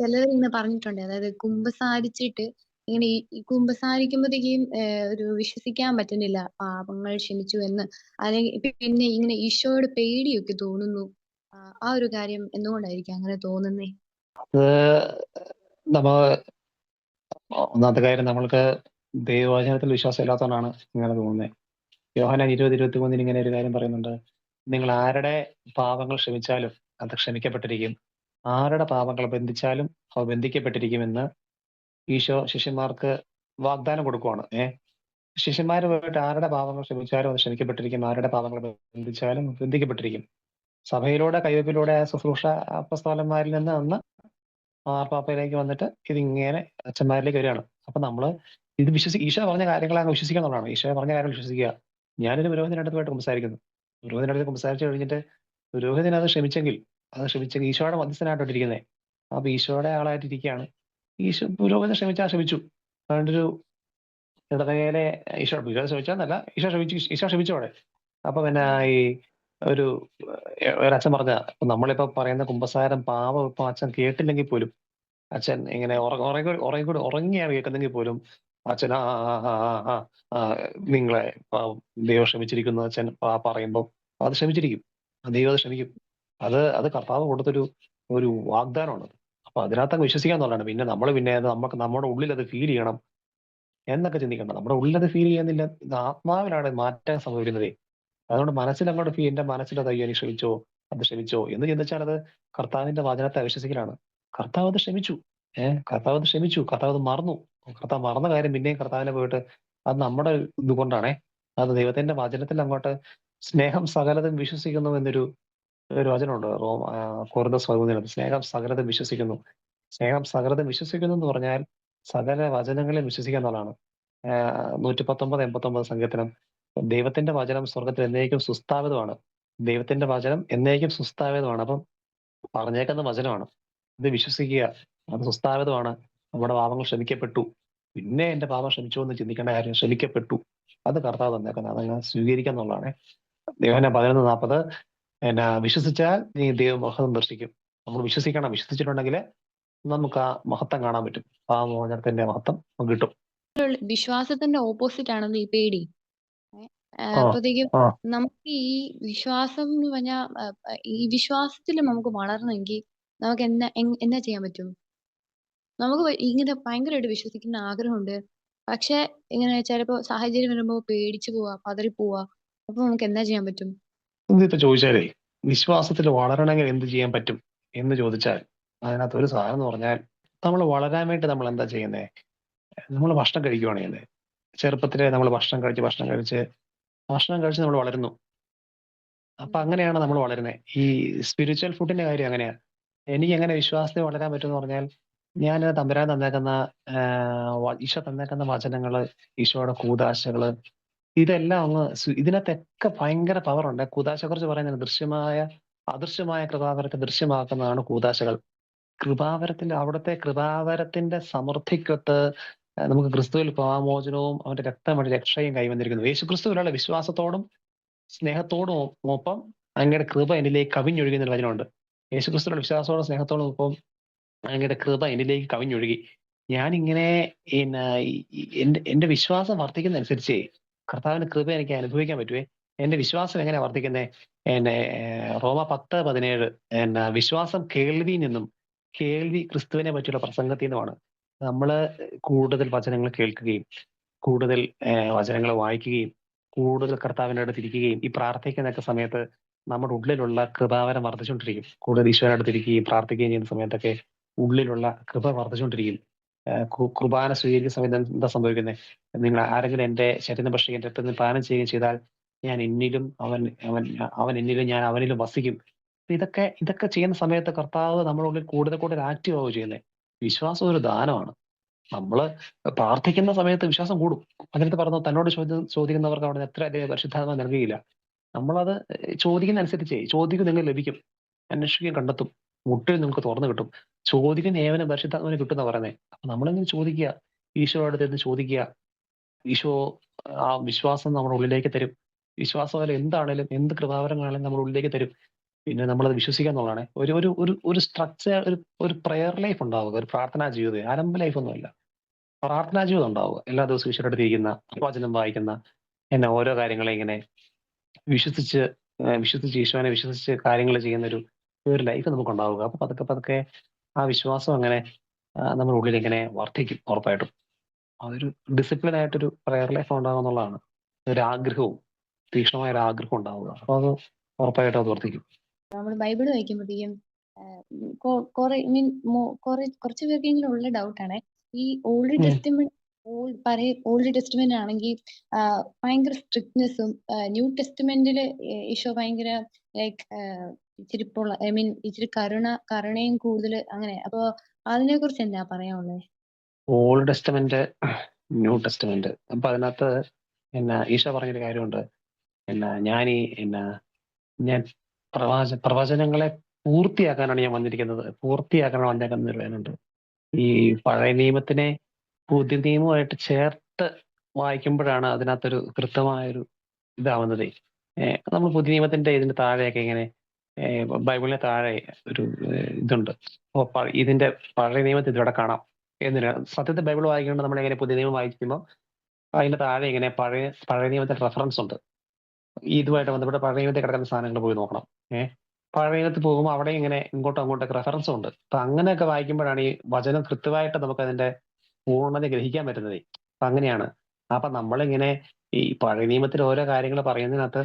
ഇങ്ങനെ പറഞ്ഞിട്ടുണ്ട്. അതായത് കുമ്പസാരിച്ചിട്ട് ഇങ്ങനെ ഈ കുമ്പസാരിക്കുമ്പോഴത്തേക്കും ഒരു വിശ്വസിക്കാൻ പറ്റുന്നില്ല പാപങ്ങൾ ക്ഷമിച്ചു എന്ന്. അല്ലെങ്കിൽ പിന്നെ ഇങ്ങനെ ഈശോയോട് പേടിയൊക്കെ തോന്നുന്നു. ആ ഒരു കാര്യം എന്തുകൊണ്ടായിരിക്കും അങ്ങനെ തോന്നുന്നേ? നമ്മ ഒന്നാമത്തെ കാര്യം നമ്മൾക്ക് ദൈവവചനത്തിൽ വിശ്വാസം ഇല്ലാത്തതുകൊണ്ടാണ് ഇങ്ങനെ തോന്നുന്നത്. യോഹന്നാൻ 20:23 ഇങ്ങനെ ഒരു കാര്യം പറയുന്നുണ്ട്. നിങ്ങൾ ആരുടെ പാപങ്ങൾ ക്ഷമിച്ചാലും അത് ക്ഷമിക്കപ്പെട്ടിരിക്കും. ആരുടെ പാപങ്ങൾ ബന്ധിച്ചാലും അവ ബന്ധിക്കപ്പെട്ടിരിക്കുമെന്ന് ഈശോ ശിഷ്യന്മാർക്ക് വാഗ്ദാനം കൊടുക്കുവാണ്. ഏഹ് ശിഷ്യന്മാര് പോയിട്ട് ആരുടെ പാപങ്ങൾ ക്ഷമിച്ചാലും അത് ക്ഷമിക്കപ്പെട്ടിരിക്കും. ആരുടെ പാപങ്ങൾ ബന്ധിച്ചാലും ബന്ധിക്കപ്പെട്ടിരിക്കും. സഭയിലൂടെ കൈവപ്പിലൂടെ ആ ശുശ്രൂഷ അപ്പസ്തോലന്മാരിൽ നിന്ന് അന്ന് ആർപ്പാപ്പയിലേക്ക് വന്നിട്ട് ഇതിങ്ങനെ അച്ഛന്മാരിലേക്ക് വരികയാണ്. അപ്പൊ നമ്മൾ ഇത് വിശ്വസി ഈശോ പറഞ്ഞ കാര്യങ്ങൾ അങ്ങ് വിശ്വസിക്കുക എന്നുള്ളതാണ്. ഈശോ പറഞ്ഞ കാര്യങ്ങൾ വിശ്വസിക്കുക. ഞാനൊരു പുരോഹിതനടുത്തുമായിട്ട് സംസാരിക്കുന്നു. പുരോഹിതനടുത്ത് സംസാരിച്ചു കഴിഞ്ഞിട്ട് പുരോഹിതൻ അത് ക്ഷമിച്ചെങ്കിൽ അത് ശ്രമിച്ച ഈശോയുടെ മധ്യസ്ഥനായിട്ടാണ് ഇരിക്കുന്നത്. അപ്പൊ ഈശോയുടെ ആളായിട്ടിരിക്കുകയാണ് ഈശോ പുരോഗതി ശ്രമിച്ചാൽ ക്ഷമിച്ചു. അതുകൊണ്ടൊരു ഇടവകയിലെ ഈശോ പുരോഗതി ശ്രമിച്ചാന്നല്ല ഈശോ ശ്രമിച്ചു ഈശോ ശ്രമിച്ചോടെ. അപ്പൊ പിന്നെ ഈ ഒരു ഒരച്ഛൻ പറഞ്ഞ നമ്മളിപ്പോ പറയുന്ന കുമ്പസാരം പാവം ഇപ്പൊ അച്ഛൻ കേട്ടില്ലെങ്കിൽ പോലും അച്ഛൻ ഇങ്ങനെ ഉറ- ഉറങ്ങി ഉറങ്ങി ഉറങ്ങിയാണ് കേൾക്കുന്നെങ്കിൽ പോലും അച്ഛൻ ആ ആ നിങ്ങളെ ദൈവം ക്ഷമിച്ചിരിക്കുന്നു അച്ഛൻ പറയുമ്പോൾ അത് ക്ഷമിച്ചിരിക്കും ആ ദൈവം അത് ക്ഷമിക്കും അത് അത് കർത്താവ് കൊടുത്തൊരു ഒരു വാഗ്ദാനമാണ് അപ്പൊ അതിനകത്ത് വിശ്വസിക്കാൻ തോന്നണം പിന്നെ നമ്മൾ പിന്നെ നമുക്ക് നമ്മുടെ ഉള്ളിൽ അത് ഫീൽ ചെയ്യണം എന്നൊക്കെ ചിന്തിക്കണം നമ്മുടെ ഉള്ളിൽ അത് ഫീൽ ചെയ്യുന്നില്ല. ഇത് ആത്മാവിലാണ് മാറ്റം സംഭവിക്കുന്നതേ അതുകൊണ്ട് മനസ്സിൽ അങ്ങോട്ട് ഫീൽ എന്റെ മനസ്സിൽ അത് അയ്യോ ശ്രമിച്ചോ അത് ക്ഷമിച്ചോ എന്ന് ചിന്തിച്ചാൽ അത് കർത്താവിന്റെ വചനത്തെ അവിശ്വസിക്കലാണ് കർത്താവ് അത് ക്ഷമിച്ചു. ഏഹ് കർത്താവ് അത് ക്ഷമിച്ചു. കർത്താവ് അത് മറന്നു. കർത്താവ് മറന്ന കാര്യം പിന്നെയും കർത്താവിനെ പോയിട്ട് അത് നമ്മുടെ ഇതുകൊണ്ടാണേ. അത് ദൈവത്തിന്റെ വചനത്തിൽ അങ്ങോട്ട് സ്നേഹം സകലതും വിശ്വസിക്കുന്നു എന്നൊരു ഒരു വചനമുണ്ട് റോം കോർദ സ്വകുന്നതിനകത്ത് സ്നേഹം സകലതും വിശ്വസിക്കുന്നു. സ്നേഹം സകലതും വിശ്വസിക്കുന്നു എന്ന് പറഞ്ഞാൽ സകല വചനങ്ങളെ വിശ്വസിക്കുക എന്നുള്ളതാണ്. നൂറ്റി പത്തൊമ്പത് എൺപത്തൊമ്പത് സങ്കീർത്തനം. ദൈവത്തിന്റെ വചനം സ്വർഗത്തിൽ എന്നേക്കും സുസ്ഥാപിതമാണ്. ദൈവത്തിന്റെ വചനം എന്നേക്കും സുസ്ഥാപിതമാണ്. അപ്പം പറഞ്ഞേക്കുന്ന വചനമാണ്. ഇത് വിശ്വസിക്കുക. അത് സുസ്ഥാപിതമാണ്. നമ്മുടെ പാപങ്ങൾ ക്ഷമിക്കപ്പെട്ടു. പിന്നെ എന്റെ പാപം ക്ഷമിച്ചു എന്ന് ചിന്തിക്കേണ്ട കാര്യം ക്ഷമിക്കപ്പെട്ടു. അത് കർത്താവ് തന്നേക്കുന്നത്. അതങ്ങനെ സ്വീകരിക്കുക എന്നുള്ളതാണ്. ദൈവനെ പതിനൊന്ന് നാൽപ്പത് എന്നാ വിശ്വസിച്ചാൽ നീ ദൈവമഹത്വം ദർശിക്കും നമ്മൾ വിശ്വസിക്കണം വിശ്വസിച്ചിട്ടുണ്ടെങ്കിൽ നമുക്ക് ആ മഹത്വം കാണാൻ പറ്റും ആ മോചനത്തിന്റെ മഹത്വം നമുക്ക് കിട്ടും വിശ്വാസത്തിന്റെ ഓപ്പോസിറ്റ് ആണ് ഈ പേടി. അപ്പോഴത്തേക്കും നമുക്ക് ഈ വിശ്വാസം എന്ന് പറഞ്ഞാൽ ഈ വിശ്വാസത്തിൽ നമുക്ക് വളരണമെങ്കിൽ നമുക്ക് എന്നാ എന്നാ ചെയ്യാൻ പറ്റും? നമുക്ക് ഇങ്ങനെ ഭയങ്കരമായിട്ട് വിശ്വസിക്കുന്ന ആഗ്രഹമുണ്ട്. പക്ഷെ ഇങ്ങനെ ചിലപ്പോ സാഹചര്യം വരുമ്പോ പേടിച്ചു പോവാ, പതറിപ്പോവാ. അപ്പൊ നമുക്ക് എന്താ ചെയ്യാൻ പറ്റും? ഇതിപ്പോ ചോദിച്ചാലേ വിശ്വാസത്തിൽ വളരണമെങ്കിൽ എന്ത് ചെയ്യാൻ പറ്റും എന്ന് ചോദിച്ചാൽ അതിനകത്ത് ഒരു സാധനം എന്ന് പറഞ്ഞാൽ നമ്മൾ വളരാൻ വേണ്ടി നമ്മൾ എന്താ ചെയ്യുന്നേ? നമ്മൾ ഭക്ഷണം കഴിക്കുകയാണ് ചെയ്യുന്നത് ചെറുപ്പത്തിലെ നമ്മൾ ഭക്ഷണം കഴിച്ച് ഭക്ഷണം കഴിച്ച് ഭക്ഷണം കഴിച്ച് നമ്മൾ വളരുന്നു. അപ്പൊ അങ്ങനെയാണ് നമ്മൾ വളരുന്നത് ഈ സ്പിരിച്വൽ ഫുഡിന്റെ കാര്യം അങ്ങനെയാണ് എനിക്ക് എങ്ങനെ വിശ്വാസത്തിൽ വളരാൻ പറ്റും എന്ന് പറഞ്ഞാൽ ഞാൻ തമ്പുരാൻ തന്നേക്കുന്ന ഈശോ തന്നേക്കുന്ന വചനങ്ങൾ ഈശോയുടെ കൂതാശകൾ ഇതെല്ലാം ഒന്ന് ഇതിനകത്തൊക്കെ ഭയങ്കര പവർ ഉണ്ട് കൂതാശയെ കുറിച്ച് പറയുന്നത് ദൃശ്യമായ അദൃശ്യമായ കൃപാവരത്തെ ദൃശ്യമാക്കുന്നതാണ് കൂതാശകൾ. കൃപാവരത്തിന്റെ അവിടുത്തെ കൃപാവരത്തിന്റെ സമൃദ്ധിക്കൊത്ത് നമുക്ക് ക്രിസ്തുവിൽ പാമോചനവും അവന്റെ രക്തം രക്ഷയും കൈവന്നിരിക്കുന്നു. യേശു ക്രിസ്തുവിലുള്ള വിശ്വാസത്തോടും സ്നേഹത്തോടും ഒപ്പം അങ്ങയുടെ കൃപ എന്നിലേക്ക് കവിഞ്ഞൊഴുകി എന്നൊരു വചനമുണ്ട്. യേശു ക്രിസ്തുവിലുള്ള വിശ്വാസത്തോടും സ്നേഹത്തോടും ഒപ്പം അങ്ങയുടെ കൃപ എന്നിലേക്ക് കവിഞ്ഞൊഴുകി. ഞാനിങ്ങനെ എന്റെ എന്റെ വിശ്വാസം വർദ്ധിക്കുന്നതനുസരിച്ച് കർത്താവിന്റെ കൃപ എനിക്ക് അനുഭവിക്കാൻ പറ്റുവേ? എന്റെ വിശ്വാസം എങ്ങനെ വർദ്ധിക്കുന്നേ? എന്നെ റോമ പത്ത് പതിനേഴ് എന്നാ വിശ്വാസം കേൾവിയിൽ നിന്നും കേൾവി ക്രിസ്തുവിനെ പറ്റിയുള്ള പ്രസംഗത്തിൽ നിന്നുമാണ് നമ്മൾ കൂടുതൽ വചനങ്ങൾ കേൾക്കുകയും കൂടുതൽ വചനങ്ങൾ വായിക്കുകയും കൂടുതൽ കർത്താവിന്റെ അടുത്ത് ഇരിക്കുകയും ഈ പ്രാർത്ഥിക്കുന്നൊക്കെ സമയത്ത് നമ്മുടെ ഉള്ളിലുള്ള കൃപാവരം വർദ്ധിച്ചുകൊണ്ടിരിക്കും. കൂടുതൽ ഇരിക്കുകയും പ്രാർത്ഥിക്കുകയും ചെയ്യുന്ന സമയത്തൊക്കെ ഉള്ളിലുള്ള കൃപ വർദ്ധിച്ചുകൊണ്ടിരിക്കും. കുർബാന സ്വീകരിക്കുന്ന സമയത്ത് എന്താ സംഭവിക്കുന്നത് നിങ്ങൾ ആരെങ്കിലും എന്റെ ശരീരം ഭക്ഷിക്കുക എന്റെ അടുത്ത് പാനം ചെയ്യുകയും ചെയ്താൽ ഞാൻ എന്നിലും അവൻ അവൻ അവൻ എന്നിലും ഞാൻ അവനിലും വസിക്കും. ഇതൊക്കെ ഇതൊക്കെ ചെയ്യുന്ന സമയത്ത് കർത്താവ് നമ്മളുള്ളിൽ കൂടുതൽ കൂടുതൽ ആക്റ്റീവ് ആവുകയും ചെയ്യുന്നത് വിശ്വാസം ഒരു ദാനമാണ്. നമ്മൾ പ്രാർത്ഥിക്കുന്ന സമയത്ത് വിശ്വാസം കൂടും. അതിനകത്ത് പറഞ്ഞു തന്നോട് ചോദ്യം ചോദിക്കുന്നവർക്ക് അവിടെ എത്ര അധികം പരിശുദ്ധാത്മ നൽകിയില്ല നമ്മളത് ചോദിക്കുന്ന അനുസരിച്ച് ചോദിക്കും നിങ്ങൾ ലഭിക്കും. അന്വേഷിക്കുകയും കണ്ടെത്തും. മുട്ടിൽ നിങ്ങൾക്ക് തുറന്നു കിട്ടും. ചോദിക്കുന്ന ഏവനെ പരിശുദ്ധാത്മാവിനെ കിട്ടുന്ന പറയുന്നത് അപ്പൊ നമ്മളെങ്ങനെ ചോദിക്കുക? ഈശോയുടെ അടുത്ത് ചോദിക്കുക. ഈശോ ആ വിശ്വാസം നമ്മുടെ ഉള്ളിലേക്ക് തരും. വിശ്വാസം പോലെ എന്താണേലും എന്ത് കൃപാവരങ്ങളാണെങ്കിലും നമ്മുടെ ഉള്ളിലേക്ക് തരും. പിന്നെ നമ്മളത് വിശ്വസിക്കുക എന്നുള്ളതാണ്. ഒരു ഒരു ഒരു ഒരു സ്ട്രക്ചർ ഒരു ഒരു പ്രെയർ ലൈഫ് ഉണ്ടാവുക. ഒരു പ്രാർത്ഥനാ ജീവിതം ആരംഭ ലൈഫ് ഒന്നുമല്ല. പ്രാർത്ഥനാ ജീവിതം ഉണ്ടാവുക. എല്ലാ ദിവസവും ഈശോയുടെ ഇരിക്കുന്ന വചനം വായിക്കുന്ന എന്നെ ഓരോ കാര്യങ്ങളെ ഇങ്ങനെ വിശ്വസിച്ച് വിശ്വസിച്ച് ഈശോനെ വിശ്വസിച്ച് കാര്യങ്ങൾ ചെയ്യുന്ന ഒരു ഒരു ലൈഫ് നമുക്ക് ഉണ്ടാവുക. അപ്പൊ പതുക്കെ പതുക്കെ ആ വിശ്വാസം അങ്ങനെ നമ്മുടെ ഉള്ളിൽ ഇങ്ങനെ വർദ്ധിക്കും ഉറപ്പായിട്ടും. അതൊരു ഡിസിപ്ലിൻ ആയിട്ടൊരു പ്രയർ ലൈഫ് ഉണ്ടാകുക എന്നുള്ളതാണ്. ഒരു ആഗ്രഹവും തീക്ഷ്ണമായ ഒരു ആഗ്രഹം ഉണ്ടാവുക. അപ്പൊ അത് ഉറപ്പായിട്ടും അത് വർദ്ധിക്കും. നമ്മൾ ബൈബിൾ വായിക്കുമ്പോഴത്തേക്കും കുറെ മീൻ കുറെ കുറച്ച് പേർക്കെങ്കിലും ഉള്ള ഡൗട്ടാണ് ഈ ഓൾഡ്. ടെസ്റ്റ്മെന്റ് ഓൾഡ് ടെസ്റ്റ്മെന്റ് ആണെങ്കിൽ ഭയങ്കര സ്ട്രിക്ട്നെസ്സും ന്യൂ ടെസ്റ്റ്മെന്റിൽ ഈശോ ഭയങ്കര ലൈക്ക് ഇച്ചിരി പൊള ഐ മീൻ ഇച്ചിരി കരുണ കരുണയും കൂടുതൽ അങ്ങനെ. അപ്പൊ അതിനെ കുറിച്ച് എന്താ പറയാനുള്ളത് ഓൾഡ് ടെസ്റ്റമെന്റ് ന്യൂ ടെസ്റ്റമെന്റ്. അപ്പൊ അതിനകത്ത് എന്നാ ഈശോ പറഞ്ഞൊരു കാര്യമുണ്ട്. എന്നാ ഞാൻ ഈ എന്നാ ഞാൻ പ്രവാച പ്രവചനങ്ങളെ പൂർത്തിയാക്കാനാണ് ഞാൻ വന്നിരിക്കുന്നത്. പൂർത്തിയാക്കാനാണ് വന്നേക്കുന്നത് ഒരു ഈ പഴയ നിയമത്തിനെ പുതിയ നിയമമായിട്ട് ചേർത്ത് വായിക്കുമ്പോഴാണ് അതിനകത്തൊരു കൃത്യമായൊരു ഇതാവുന്നത്. നമ്മൾ പുതിയ നിയമത്തിന്റെ ഇതിന്റെ താഴെയൊക്കെ ഇങ്ങനെ ഏഹ് ബൈബിളിന്റെ താഴെ ഒരു ഇതുണ്ട്. ഇതിന്റെ പഴയ നിയമത്തിൽ ഇതിവിടെ കാണാം. എന്നില്ല സത്യത്തെ ബൈബിൾ വായിക്കുമ്പോൾ നമ്മൾ എങ്ങനെ പുതിയ നിയമം വായിക്കുമ്പോൾ അതിന്റെ താഴെ ഇങ്ങനെ പഴയ പഴയ നിയമത്തിന്റെ റെഫറൻസ് ഉണ്ട്. ഇതുമായിട്ട് ബന്ധപ്പെട്ട് പഴയ നിയമത്തിൽ കിടക്കുന്ന സാധനങ്ങൾ പോയി നോക്കണം. ഏഹ് പഴയ നിയമത്തിൽ പോകുമ്പോൾ അവിടെ ഇങ്ങനെ ഇങ്ങോട്ടും അങ്ങോട്ടൊക്കെ റെഫറൻസ് ഉണ്ട്. അപ്പൊ അങ്ങനെയൊക്കെ വായിക്കുമ്പോഴാണ് ഈ വചനം കൃത്യമായിട്ട് നമുക്ക് അതിന്റെ പൂർണത ഗ്രഹിക്കാൻ പറ്റുന്നത്. അങ്ങനെയാണ്. അപ്പൊ നമ്മളിങ്ങനെ ഈ പഴയ നിയമത്തിൽ ഓരോ കാര്യങ്ങൾ പറയുന്നതിനകത്ത്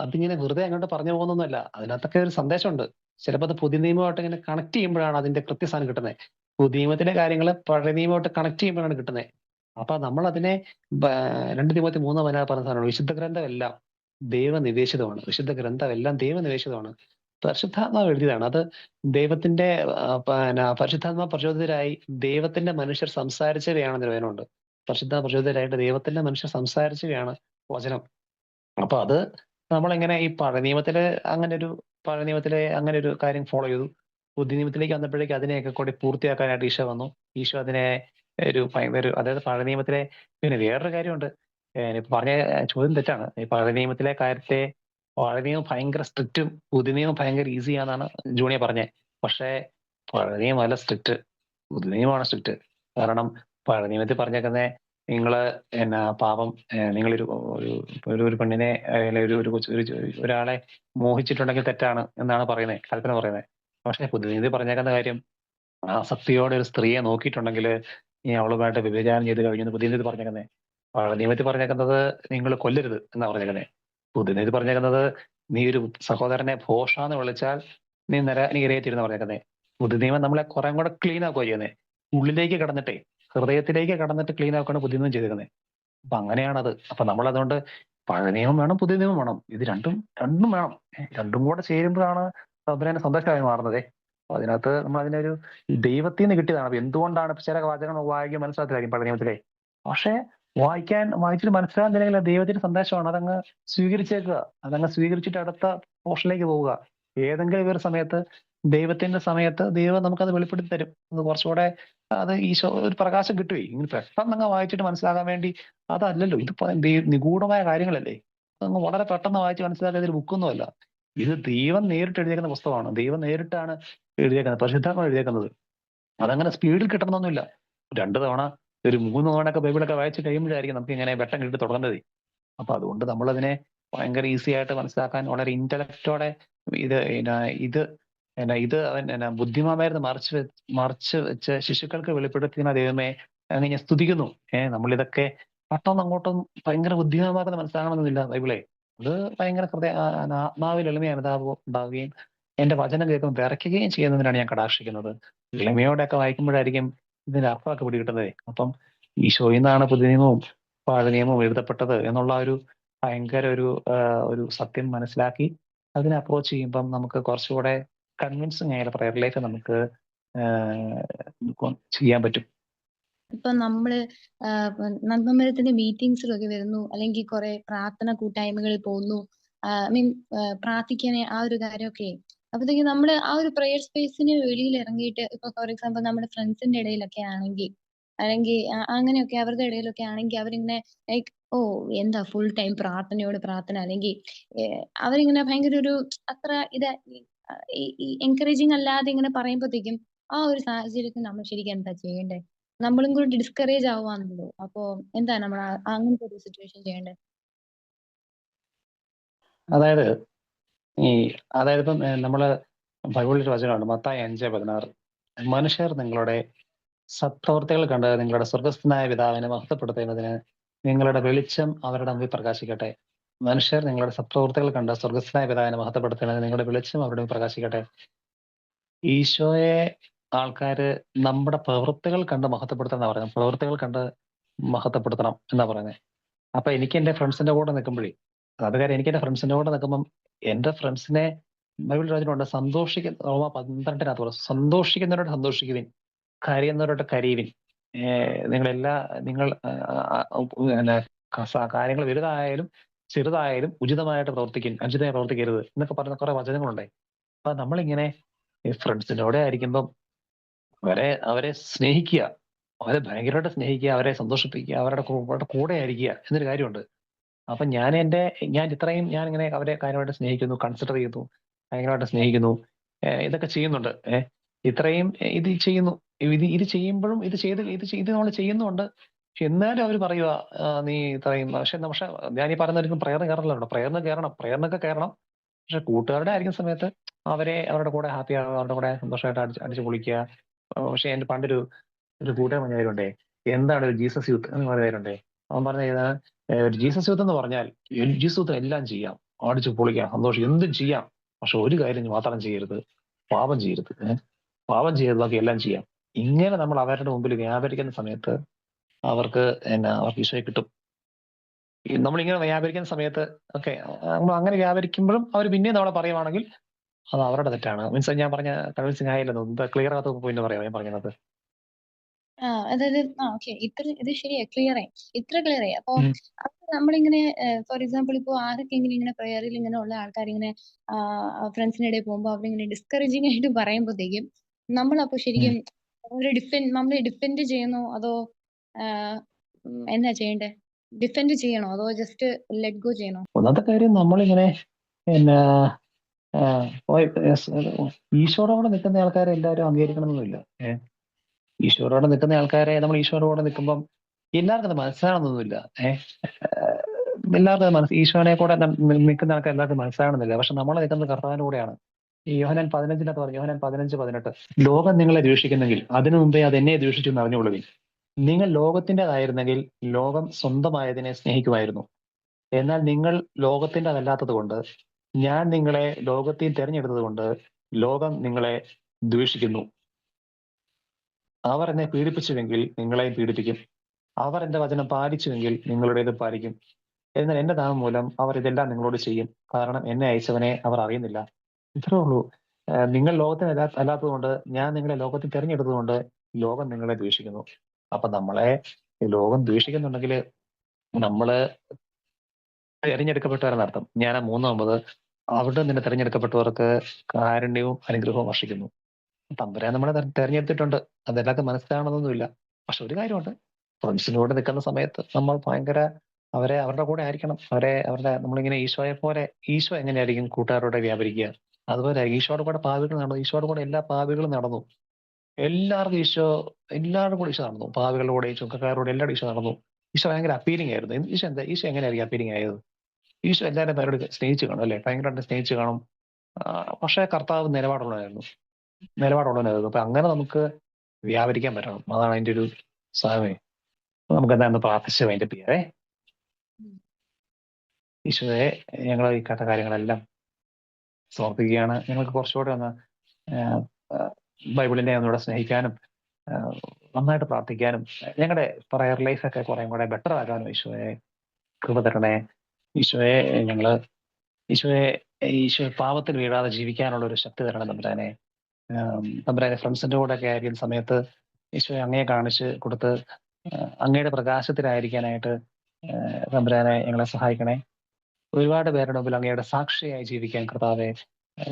അതിങ്ങനെ വെറുതെ അങ്ങോട്ട് പറഞ്ഞു പോകുന്നൊന്നുമല്ല. അതിനകത്തൊക്കെ ഒരു സന്ദേശമുണ്ട്. ചിലപ്പോൾ അത് പുതിയ നിയമമായിട്ട് ഇങ്ങനെ കണക്ട് ചെയ്യുമ്പോഴാണ് അതിന്റെ കൃത്യസ്ഥാനം കിട്ടുന്നത് പുതിയ നിയമത്തിലെ കാര്യങ്ങൾ പഴയ നിയമമായിട്ട് കണക്ട് ചെയ്യുമ്പോഴാണ് കിട്ടുന്നത് അപ്പൊ നമ്മൾ അതിനെ രണ്ട് നിയമത്തിൽ മൂന്നോ പതിനാറ് പറഞ്ഞ സാധനമാണ്. വിശുദ്ധ ഗ്രന്ഥമെല്ലാം ദൈവനിവേശിതമാണ്. വിശുദ്ധ ഗ്രന്ഥമെല്ലാം ദൈവനിവേശിതമാണ്. പരിശുദ്ധാത്മാവ് എഴുതിയതാണ്. അത് ദൈവത്തിന്റെ ആ, പിന്നെ പരിശുദ്ധാത്മാ പ്രചോദിതരായി ദൈവത്തിന്റെ മനുഷ്യർ സംസാരിച്ചവയാണ് നിർവചനമുണ്ട് പരിശുദ്ധ പ്രചോദിതരായിട്ട് ദൈവത്തിന്റെ മനുഷ്യർ സംസാരിച്ചവയാണ് വചനം. അപ്പൊ അത് നമ്മളിങ്ങനെ ഈ പഴയ അങ്ങനെ ഒരു പഴയ നിയമത്തിലെ അങ്ങനെ ഒരു കാര്യം ഫോളോ ചെയ്തു. പുതിയ നിയമത്തിലേക്ക് വന്നപ്പോഴേക്കും അതിനെയൊക്കെ കൂടി പൂർത്തിയാക്കാനായിട്ട് ഈശോ വന്നു. ഈശോ അതിനെ ഒരു ഭയങ്കര അതായത് പഴയ നിയമത്തിലെ പിന്നെ വേറൊരു കാര്യമുണ്ട്. ഏഹ് പറഞ്ഞ ചോദ്യം തെറ്റാണ്. ഈ പഴയ നിയമത്തിലെ കാര്യത്തെ പഴയ നിയമം ഭയങ്കര സ്ട്രിക്റ്റും പുതിയ നിയമം ഭയങ്കര ഈസിയാന്നാണ് ജൂണിയ പറഞ്ഞത് പക്ഷേ പഴയ അല്ല സ്ട്രിക്റ്റ് പുതിയ നിയമമാണ് സ്ട്രിക്റ്റ് കാരണം പഴയ നിയമത്തിൽ പറഞ്ഞേക്കുന്നത് നിങ്ങൾ എന്നാ പാപം നിങ്ങളൊരു ഒരു ഒരു ഒരു പെണ്ണിനെ അല്ലെങ്കിൽ ഒരു ഒരു കൊച്ചു- ഒരു ഒരാളെ മോഹിച്ചിട്ടുണ്ടെങ്കിൽ തെറ്റാണ് എന്നാണ് പറയുന്നത് കൽപ്പന പറയുന്നത് പക്ഷെ പുതുനീതി പറഞ്ഞേക്കുന്ന കാര്യം ആസക്തിയോടെ ഒരു സ്ത്രീയെ നോക്കിയിട്ടുണ്ടെങ്കിൽ നീ അവളുമായിട്ട് വിഭജനം ചെയ്ത് കഴിഞ്ഞു പുതുനീതി പറഞ്ഞേക്കുന്നത് നിയമത്തിൽ പറഞ്ഞേക്കുന്നത് നിങ്ങൾ കൊല്ലരുത് എന്നാ പറഞ്ഞേക്കുന്നത് പുതുനീതി പറഞ്ഞേക്കുന്നത് നീ ഒരു സഹോദരനെ ഭോഷാന്ന് വിളിച്ചാൽ നീ നിര നീ ഇരയറ്റിരുന്ന് പറഞ്ഞേക്കുന്നത് പുതിയ നിയമം നമ്മളെ കുറെ കൂടെ ക്ലീൻ ആക്കുക ചെയ്യുന്നത് ഉള്ളിലേക്ക് കടന്നിട്ടേ ഹൃദയത്തിലേക്ക് കടന്നിട്ട് ക്ലീൻ ആക്കുകയാണ് പുതിയ നിയമം ചെയ്തിരുന്നത് അപ്പൊ അങ്ങനെയാണത്. അപ്പൊ നമ്മൾ അതുകൊണ്ട് പഴയ നിയമം വേണം പുതിയ നിയമം വേണം. ഇത് രണ്ടും രണ്ടും വേണം. രണ്ടും കൂടെ ചേരുമ്പോഴാണ് തമ്പുരാന് സന്തോഷമായി മാറുന്നത്. അപ്പൊ അതിനകത്ത് നമ്മൾ അതിനൊരു ദൈവത്തിൽ നിന്ന് കിട്ടിയതാണ്. അപ്പൊ എന്തുകൊണ്ടാണ് ചില വാചകങ്ങൾ വായിക്കാൻ മനസ്സിലാത്തില്ലായിരിക്കും പഴയ നിയമത്തിലെ. പക്ഷെ വായിക്കാൻ വായിച്ചിട്ട് മനസ്സിലാകുന്നില്ലെങ്കിൽ ദൈവത്തിന്റെ സന്ദേശമാണ്. അതങ്ങ് സ്വീകരിച്ചേക്കുക. അതങ്ങ് സ്വീകരിച്ചിട്ട് അടുത്ത പോർഷനിലേക്ക് പോവുക. ഏതെങ്കിലും ഒരു സമയത്ത് ദൈവത്തിന്റെ സമയത്ത് ദൈവം നമുക്കത് വെളിപ്പെടുത്തി തരും. കുറച്ചുകൂടെ അത് ഈശോ ഒരു പ്രകാശം കിട്ടുവേ. ഇങ്ങനെ പെട്ടെന്ന് അങ്ങ് വായിച്ചിട്ട് മനസ്സിലാകാൻ വേണ്ടി അതല്ലല്ലോ. ഇത് നിഗൂഢമായ കാര്യങ്ങളല്ലേ? അങ്ങ് വളരെ പെട്ടെന്ന് വായിച്ച് മനസ്സിലാക്കാൻ ഇതിൽ ബുക്കൊന്നുമല്ല. ഇത് ദൈവം നേരിട്ട് എഴുതിയേക്കുന്ന പുസ്തകമാണ്. ദൈവം നേരിട്ടാണ് എഴുതിയേക്കുന്നത് പരിശുദ്ധാത്മ എഴുതിയേക്കുന്നത്. അതങ്ങനെ സ്പീഡിൽ കിട്ടണമെന്നൊന്നുമില്ല. രണ്ടു തവണ ഒരു മൂന്ന് തവണയൊക്കെ ബൈബിളൊക്കെ വായിച്ച് കഴിയുമ്പോഴായിരിക്കും നമുക്ക് ഇങ്ങനെ വെട്ടം കിട്ടി തുടങ്ങുന്നത് അപ്പൊ അതുകൊണ്ട് നമ്മളതിനെ ഭയങ്കര ഈസി ആയിട്ട് മനസ്സിലാക്കാൻ വളരെ ഇന്റലക്റ്റോടെ ഇത് ഇത് എന്നാ ഇത് അവൻ എന്നാ ബുദ്ധിമാമായിരുന്നു മറിച്ച് മറിച്ച് വെച്ച് ശിശുക്കൾക്ക് വെളിപ്പെടുത്തുന്ന ദൈവമേ അങ്ങ് ഞാൻ സ്തുതിക്കുന്നു. ഏഹ് നമ്മളിതൊക്കെ പെട്ടെന്ന് അങ്ങോട്ടും ഭയങ്കര ബുദ്ധിമാനാക്കുന്നത് മനസ്സിലാകണമെന്നില്ല ബൈബിളെ. അത് ഭയങ്കര ഹൃദയ ആത്മാവിൽ എളിമ അനുതാപം ഉണ്ടാവുകയും എന്റെ വചനം കേൾക്കുമ്പോൾ വിറയ്ക്കുകയും ചെയ്യുന്നതിനാണ് ഞാൻ കടാക്ഷിക്കുന്നത്. എളിമയോടെയൊക്കെ വായിക്കുമ്പോഴായിരിക്കും ഇതിന്റെ അർത്ഥമൊക്കെ പിടികിട്ടുന്നത്. അപ്പം ഈശോയിൽ നിന്നാണ് പുതിയ നിയമവും പഴയ നിയമവും എഴുതപ്പെട്ടത് എന്നുള്ള ഒരു ഭയങ്കര ഒരു ഒരു സത്യം മനസ്സിലാക്കി അതിനെ അപ്രോച്ച് ചെയ്യുമ്പം നമുക്ക് കുറച്ചുകൂടെ കൺവിൻസിങ് ആയ പ്രയർ ലൈഫ് നമുക്ക് ചെയ്യാൻ പറ്റും. ഇപ്പൊ നമ്മൾ നന്ദമരത്തിന്റെ മീറ്റിംഗ്സിലൊക്കെ വരുന്നു അല്ലെങ്കിൽ കുറെ പ്രാർത്ഥന കൂട്ടായ്മകളിൽ പോകുന്നു ഐ മീൻ പ്രാർത്ഥിക്കാൻ ആ ഒരു കാര്യമൊക്കെ. അപ്പത്തേക്ക് നമ്മൾ ആ ഒരു പ്രെയർ സ്പേസിന് വെളിയിൽ ഇറങ്ങിയിട്ട് ഇപ്പൊ ഫോർ എക്സാമ്പിൾ നമ്മുടെ ഫ്രണ്ട്സിന്റെ ഇടയിലൊക്കെ ആണെങ്കിൽ അല്ലെങ്കിൽ അങ്ങനെയൊക്കെ അവരുടെ ഇടയിലൊക്കെ ആണെങ്കിൽ അവരിങ്ങനെ ലൈക്ക് ഓ എന്താ ഫുൾ ടൈം പ്രാർത്ഥനയോട് പ്രാർത്ഥന അല്ലെങ്കിൽ അവരിങ്ങനെ ഭയങ്കര ഒരു അത്ര ഇത് ഈ എൻകറേജിങ് അല്ലാതെ ഇങ്ങനെ പറയുമ്പോഴത്തേക്കും ആ ഒരു സാഹചര്യത്തിൽ നമ്മൾ ശരിക്കും എന്താ ചെയ്യേണ്ടേ? നമ്മളും കൂടി ഡിസ്കറേജ് ആവുകയാണല്ലോ. അപ്പൊ എന്താ നമ്മൾ അങ്ങനത്തെ ഒരു സിറ്റുവേഷൻ ചെയ്യേണ്ടേ? അതായത് ഈ അതായത് ഇപ്പം നമ്മൾ ബൈബിളിൽ വചനമാണ് മത്തായി അഞ്ച് പതിനാറ് മനുഷ്യർ നിങ്ങളുടെ സത്പ്രവർത്തികൾ കണ്ട് നിങ്ങളുടെ സ്വർഗസ്ഥനായ പിതാവിനെ മഹത്വപ്പെടുത്തുന്നതിന് നിങ്ങളുടെ വെളിച്ചം അവരുടെ മുമ്പിൽ പ്രകാശിക്കട്ടെ മനുഷ്യർ നിങ്ങളുടെ സത്പ്രവൃത്തികൾ കണ്ട സ്വർഗസ്ഥനായ പിതാവിനെ മഹത്വപ്പെടുത്തുന്നതിന് നിങ്ങളുടെ വെളിച്ചം അവരുടെ പ്രകാശിക്കട്ടെ. ഈശോയെ ആൾക്കാര് നമ്മുടെ പ്രവൃത്തികൾ കണ്ട് മഹത്വപ്പെടുത്തണം എന്നാ പറയുന്നത്. പ്രവൃത്തികൾ കണ്ട് മഹത്വപ്പെടുത്തണം എന്നാ പറയുന്നത് അപ്പൊ എനിക്ക് എന്റെ ഫ്രണ്ട്സിന്റെ കൂടെ നിൽക്കുമ്പോഴേ അത് കാര്യം എനിക്ക് എന്റെ ഫ്രണ്ട്സിന്റെ കൂടെ നിൽക്കുമ്പം എന്റെ ഫ്രണ്ട്സിനെ ബൈബിൾ രാജനുണ്ട് സന്തോഷിക്കുന്ന റോമ പന്ത്രണ്ടിനകത്ത് പറഞ്ഞു സന്തോഷിക്കുന്നവരോട് സന്തോഷിക്കുവിൻ കരയുന്നവരോട് കരയുവിൻ. നിങ്ങളെല്ലാ നിങ്ങൾ കാര്യങ്ങൾ വലുതായാലും ചെറുതായാലും ഉചിതമായിട്ട് പ്രവർത്തിക്കും അനുചിതമായി പ്രവർത്തിക്കരുത് എന്നൊക്കെ പറയുന്ന കുറെ വചനങ്ങളുണ്ടായി. അപ്പൊ നമ്മളിങ്ങനെ ഫ്രണ്ട്സിനോടെ ആയിരിക്കുമ്പം അവരെ അവരെ സ്നേഹിക്കുക അവരെ ഭയങ്കരമായിട്ട് സ്നേഹിക്കുക അവരെ സന്തോഷിപ്പിക്കുക അവരുടെ കൂടെ ആയിരിക്കുക എന്നൊരു കാര്യമുണ്ട്. അപ്പൊ ഞാൻ എന്റെ ഞാൻ ഇത്രയും ഞാൻ ഇങ്ങനെ അവരെ കാര്യമായിട്ട് സ്നേഹിക്കുന്നു കൺസിഡർ ചെയ്യുന്നു ഭയങ്കരമായിട്ട് സ്നേഹിക്കുന്നു ഇതൊക്കെ ചെയ്യുന്നുണ്ട്. ഏഹ് ഇത്രയും ഇത് ചെയ്യുന്നു ഇത് ഇത് ചെയ്യുമ്പോഴും ഇത് ചെയ്ത് ഇത് ഇത് നമ്മൾ ചെയ്യുന്നുണ്ട്. എന്നാലും അവർ പറയുക നീ ഇത്രയും പക്ഷെ പക്ഷെ ഞാൻ ഈ പറയുന്നവർക്ക് പ്രേരണ കയറണല്ലോ. പ്രേരണ കയറണം പ്രേരണൊക്കെ കയറണം. പക്ഷെ കൂട്ടുകാരുടെ ആയിരിക്കും സമയത്ത് അവരെ അവരുടെ കൂടെ ഹാപ്പി ആവുക അവരുടെ കൂടെ സന്തോഷമായിട്ട് അടിച്ച് അടിച്ച് പൊളിക്കുക. പക്ഷെ എന്റെ പണ്ടൊരു ഒരു കൂട്ടുകാരൻ പറഞ്ഞവരുണ്ടേ എന്താണ് ഒരു ജീസസ് യൂത്ത്? എന്ന് പറയുന്നവരുണ്ടേ അവൻ പറഞ്ഞ ഒരു ജീസസ് യൂത്ത് എന്ന് പറഞ്ഞാൽ ജീസസ് യൂത്ത് എല്ലാം ചെയ്യാം. അടിച്ച് പൊളിക്കാം സന്തോഷം എന്തും ചെയ്യാം. പക്ഷെ ഒരു കാര്യം മാത്രം ചെയ്യരുത്. പാപം ചെയ്യരുത്. പാപം ചെയ്യരുത് ബാക്കി എല്ലാം ചെയ്യാം. ഇങ്ങനെ നമ്മൾ അവരുടെ മുമ്പിൽ വ്യാപരിക്കുന്ന സമയത്ത് അവർക്ക് എന്നാ അവർക്ക് ഈശോയെ കിട്ടും. നമ്മളിങ്ങനെ വ്യാപരിക്കുന്ന സമയത്ത് ഓക്കെ നമ്മൾ അങ്ങനെ വ്യാപരിക്കുമ്പോഴും അവർ പിന്നെയും നമ്മളെ പറയുവാണെങ്കിൽ അത് അവരുടെ തെറ്റാണ്. മീൻസ് ഞാൻ പറഞ്ഞ കൺവിൻസിങ് ആയില്ലെന്ന് മുമ്പ് ക്ലിയർ ആകാത്ത പോയിന്റ് പറയാം ഞാൻ പറഞ്ഞത്? അതായത് ആ ഓക്കെ ഇത്ര ഇത് ശരിയാ ക്ലിയർ ആയി. ഇത്ര ക്ലിയർ ആയി. അപ്പൊ നമ്മളിങ്ങനെ ഫോർ എക്സാമ്പിൾ ഇപ്പോ ആരൊക്കെ ഇങ്ങനെ ഇങ്ങനെ പ്രയറിൽ ഇങ്ങനെ ഉള്ള ആൾക്കാർ ഇങ്ങനെ ഫ്രണ്ട്സിന്റെ ഇടയിൽ പോകുമ്പോൾ അവരിങ്ങനെ ഡിസ്കറേജിങ് ആയിട്ട് പറയുമ്പോഴത്തേക്കും നമ്മളപ്പോ ശരിക്കും ഒരു ഡിഫെൻഡ് നമ്മൾ ഡിഫെൻഡ് ചെയ്യണോ അതോ എന്നാ ചെയ്യണ്ടേ? ഡിഫെൻഡ് ചെയ്യണോ? അതോ ജസ്റ്റ് ലെറ്റ് ഗോ ചെയ്യണോ? ഒന്നാമത്തെ കാര്യം നമ്മളിങ്ങനെ പിന്നെ ഈശോയോടെ നിൽക്കുന്ന ആൾക്കാരെ എല്ലാവരും അംഗീകരിക്കണമെന്നില്ല. ഏഹ് ഈശോയോടെ നിൽക്കുന്ന ആൾക്കാരെ നമ്മൾ ഈശോയോടെ നിൽക്കുമ്പം എല്ലാവർക്കും അത് മനസ്സിലാകണമെന്നൊന്നുമില്ല ഏഹ് എല്ലാവർക്കും മനസ്സ് ഈശോനെ കൂടെ നിൽക്കുന്ന ആൾക്കാർ എല്ലാവർക്കും മനസ്സിലാകണമെന്നില്ല പക്ഷെ നമ്മൾ നിൽക്കുന്നത് കർത്താവിന്റെ കൂടെയാണ്. ഈ യോഹനാൻ പതിനഞ്ചിനകത്ത് പറഞ്ഞു യോഹനാൻ പതിനഞ്ച് പതിനെട്ട്. ലോകം നിങ്ങളെ ദ്വേഷിക്കുന്നെങ്കിൽ അതിനു മുമ്പേ അത് എന്നെ ദ്വേഷിച്ചു എന്ന് അറിഞ്ഞുകൊള്ളുവിൻ നിങ്ങൾ ലോകത്തിന്റെതായിരുന്നെങ്കിൽ ലോകം സ്വന്തമായതിനെ സ്നേഹിക്കുമായിരുന്നു. എന്നാൽ നിങ്ങൾ ലോകത്തിന്റെതല്ലാത്തത് കൊണ്ട് ഞാൻ നിങ്ങളെ ലോകത്തിൽ തിരഞ്ഞെടുത്തത് കൊണ്ട് ലോകം നിങ്ങളെ ദ്വേഷിക്കുന്നു. അവർ എന്നെ പീഡിപ്പിച്ചുവെങ്കിൽ നിങ്ങളെയും പീഡിപ്പിക്കും. അവർ എന്റെ വചനം പാലിച്ചുവെങ്കിൽ നിങ്ങളുടേത് പാലിക്കും. എന്നാൽ എന്റെ നാമം മൂലം അവർ ഇതെല്ലാം നിങ്ങളോട് ചെയ്യും. കാരണം എന്നെ അയച്ചവനെ അവർ അറിയുന്നില്ല. ഇത്രേ ഉള്ളൂ. നിങ്ങൾ ലോകത്തിന് അല്ലാത്തതുകൊണ്ട് ഞാൻ നിങ്ങളെ ലോകത്തിൽ തിരഞ്ഞെടുത്തതുകൊണ്ട് ലോകം നിങ്ങളെ ദ്വേഷിക്കുന്നു. അപ്പൊ നമ്മളെ ലോകം ദ്വേഷിക്കുന്നുണ്ടെങ്കിൽ നമ്മൾ തിരഞ്ഞെടുക്കപ്പെട്ടവരെന്നർത്ഥം ഞാൻ മൂന്നാമത് അവിടെ നിന്ന് തിരഞ്ഞെടുക്കപ്പെട്ടവർക്ക് കാരുണ്യവും അനുഗ്രഹവും വർഷിക്കുന്നു. തമ്പുരാൻ നമ്മളെ തെര- തെരഞ്ഞെടുത്തിട്ടുണ്ട്. അതെല്ലാവർക്കും മനസ്സിലാവണമെന്നൊന്നുമില്ല. പക്ഷെ ഒരു കാര്യമുണ്ട്. ഫ്രണ്ട്സിനോട് നിൽക്കുന്ന സമയത്ത് നമ്മൾ ഭയങ്കര അവരെ അവരുടെ കൂടെ ആയിരിക്കണം. അവരെ അവരുടെ നമ്മളിങ്ങനെ ഈശോയെ പോലെ ഈശോ എങ്ങനെയായിരിക്കും കൂട്ടുകാരോടെ വ്യാപരിക്കുക? അതുപോലെ ഈശോയുടെ കൂടെ പാവികൾ നടന്നു. ഈശോയുടെ കൂടെ എല്ലാ പാവികളും നടന്നു. എല്ലാവർക്കും ഈശോ എല്ലാവരുടെ കൂടെ ഈശോ നടന്നു. പാവികളുടെ കൂടെ ചുങ്കക്കാരുടെ എല്ലാവരും ഈശോ നടന്നു. ഈശോ ഭയങ്കര അപ്പീലിംഗ് ആയിരുന്നു. ഈശോ എന്താ? ഈശോ എങ്ങനെയായിരിക്കും അപ്പീലിംഗ് ആയത്? ഈശോ എല്ലാവരും പേരോട് സ്നേഹിച്ച് കാണും അല്ലെ? ഭയങ്കരമായിട്ട് സ്നേഹിച്ച് കാണും. പക്ഷേ കർത്താവ് നിലപാടുള്ളവനായിരുന്നു. നിലപാടുള്ളവനായിരുന്നു. അപ്പൊ അങ്ങനെ നമുക്ക് വ്യാപരിക്കാൻ പറ്റണം. അതാണ് അതിന്റെ ഒരു അപ്പൊ നമുക്ക് എന്താണെന്ന് പ്രാർത്ഥിച്ച് അതിന്റെ പേരെ. ഈശോയെ ഞങ്ങൾ ഈ കഥ കാര്യങ്ങളെല്ലാം സമർപ്പിക്കുകയാണ്. ഞങ്ങൾക്ക് കുറച്ചുകൂടെ ഒന്ന് ബൈബിളിനെ ഒന്നുകൂടെ സ്നേഹിക്കാനും നന്നായിട്ട് പ്രാർത്ഥിക്കാനും ഞങ്ങളുടെ പ്രയർ ലൈഫൊക്കെ കുറേ കൂടെ ബെറ്റർ ആക്കാനും ഈശോയെ കൃപ തരണേ ഈശോയെ ഞങ്ങൾ ഈശോയെ ഈശോ പാപത്തിൽ വീഴാതെ ജീവിക്കാനുള്ള ഒരു ശക്തി തരണം തമ്പുരാനെ. തമ്പുരാനെ ഫ്രണ്ട്സിന്റെ കൂടെ ഒക്കെ ആയിരിക്കുന്ന സമയത്ത് ഈശോയെ അങ്ങയെ കാണിച്ച് കൊടുത്ത് അങ്ങയുടെ പ്രകാശത്തിലായിരിക്കാനായിട്ട് തമ്പുരാനെ ഞങ്ങളെ സഹായിക്കണേ. ഒരുപാട് പേരുടെ മുമ്പിൽ അങ്ങയുടെ സാക്ഷിയായി ജീവിക്കാൻ കർത്താവെ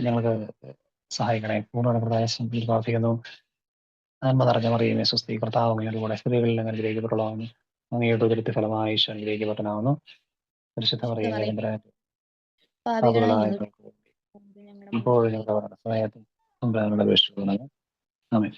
ഞങ്ങൾക്ക് സഹായിക്കണേ. പൂർണ പ്രദേശം പ്രാർത്ഥിക്കുന്നു. നന്മ നിറഞ്ഞ മറിയുമേ സുസ്ഥി കർത്താവ് അങ്ങയുടെ കൂടെ സ്ത്രീകളിൽ അങ്ങ് അനുഗ്രഹിക്കപ്പെട്ടുള്ളതാണ് അങ്ങയുടെ ഉദരത്തി ഫലമായി ഈശോ അനുഗ്രഹിക്കപ്പെട്ടനാവുന്നു പരിശുദ്ധ ഇപ്പോഴും ഇപ്പോൾ ഞങ്ങളുടെ സമയത്തും അപേക്ഷിക്കുന്നത് ആമേ